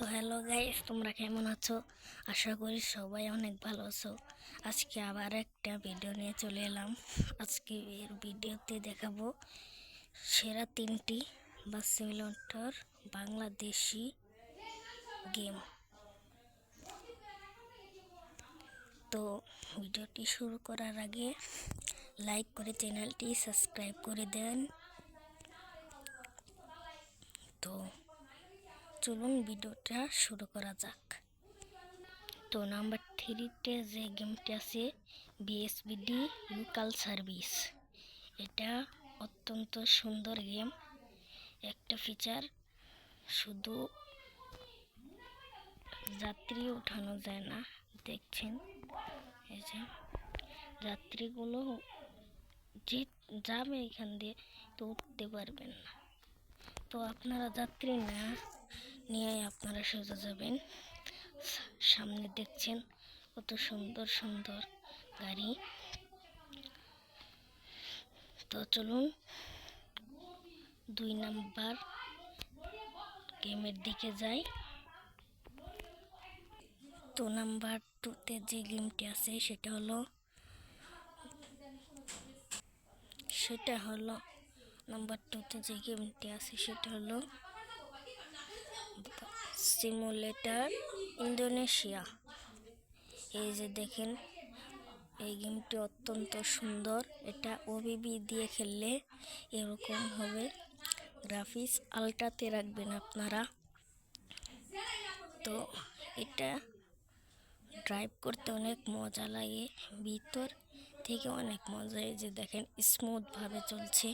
তো hello guys, তোমরা কেমন আছো? আশা করি সবাই অনেক ভালো আছো। আজকে আবার একটা ভিডিও নিয়ে চলে এলাম। আজকে এর ভিডিওতে দেখাবো সেরা তিনটি বা সিমিলেটর বাংলাদেশি গেম তো ভিডিওটি শুরু করার আগে লাইক করে চ্যানেলটি সাবস্ক্রাইব করে দেন। তো চলুন ভিডিওটা শুরু করা যাক। তো নাম্বার থ্রিতে যে গেমটি আছে, বিএসবিডি লোকাল সার্ভিস। এটা অত্যন্ত সুন্দর গেম। একটা ফিচার শুধু যাত্রী উঠানো যায় না, দেখছেন? এই যে যাত্রীগুলো যে যাবে এখান দিয়ে তো উঠতে পারবেন না। তো আপনারা যাত্রী না, নিয়ে আপনারা সোজা যাবেন। সামনে দেখছেন কত সুন্দর সুন্দর গাড়ি। তো চলুন, দুই নাম্বার গেমের দিকে যাই। তো নাম্বার টুতে যে গেমটি আছে, সেটা হলো সেটা হলো নাম্বার টুতে যে গেমটি আছে সেটা হলো সিমুলেটার ইন্দোনেশিয়া। এই যে দেখেন, এই গেমটি অত্যন্ত সুন্দর। এটা ওবিবি দিয়ে খেললে এরকম হবে। গ্রাফিক্স আলটাতে রাখবেন আপনারা। তো এটা ড্রাইভ করতে অনেক মজা লাগে। ভিতর থেকে অনেক মজা এই যে দেখেন, স্মুথভাবে চলছে।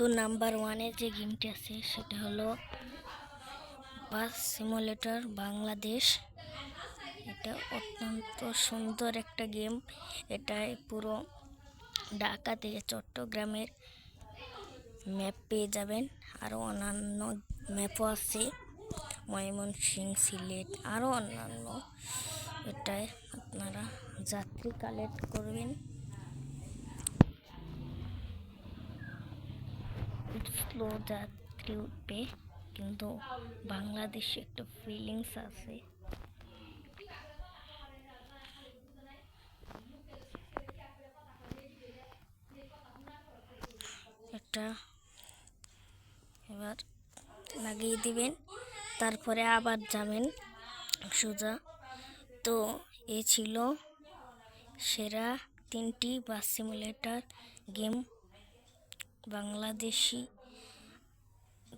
তো নাম্বার ওয়ানে যে গেমটি আছে, সেটা হলো বাস সিমুলেটর বাংলাদেশ। এটা অত্যন্ত সুন্দর একটা গেম। এটায় পুরো ঢাকা থেকে চট্টগ্রামের ম্যাপ পেয়ে যাবেন। আরও অন্যান্য ম্যাপও আছে। ময়মনসিং সিলেট আরও অন্যান্য। এটায় আপনারা যাত্রী কালেক্ট করবেন। স্লো যাত্রী উঠবে কিন্তু বাংলাদেশে একটা ফিলিংস আছে। একটা এবার লাগিয়ে দিবেন, তারপরে আবার যাবেন সোজা। তো এ ছিল সেরা তিনটি বাস সিমুলেটর গেম বাংলাদেশি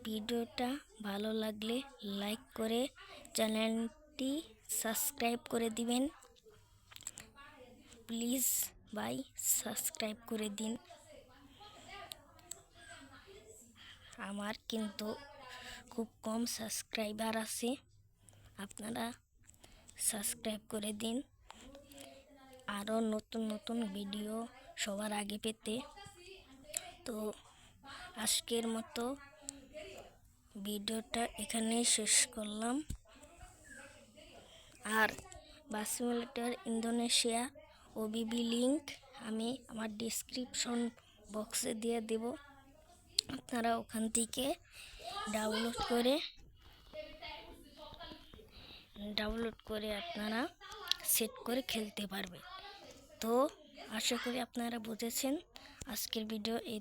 ভিডিওটা ভালো লাগলে লাইক করে চ্যানেলটি সাবস্ক্রাইব করে দিবেন। প্লিজ বাই সাবস্ক্রাইব করে দিন। আমার কিন্তু খুব কম সাবস্ক্রাইবার আছে। আপনারা সাবস্ক্রাইব করে দিন। আরও নতুন নতুন ভিডিও সবার আগে পেতে। তো আজকের মতো ভিডিওটা এখানেই শেষ করলাম। আর bus simulator Indonesia OBB link আমি আমার ডিসক্রিপশন বক্সে দিয়ে দেব। আপনারা ওখান থেকে ডাউনলোড করে ডাউনলোড করে আপনারা সেট করে খেলতে পারবেন। তো আশা করি আপনারা বুঝেছেন। আজকের ভিডিও এই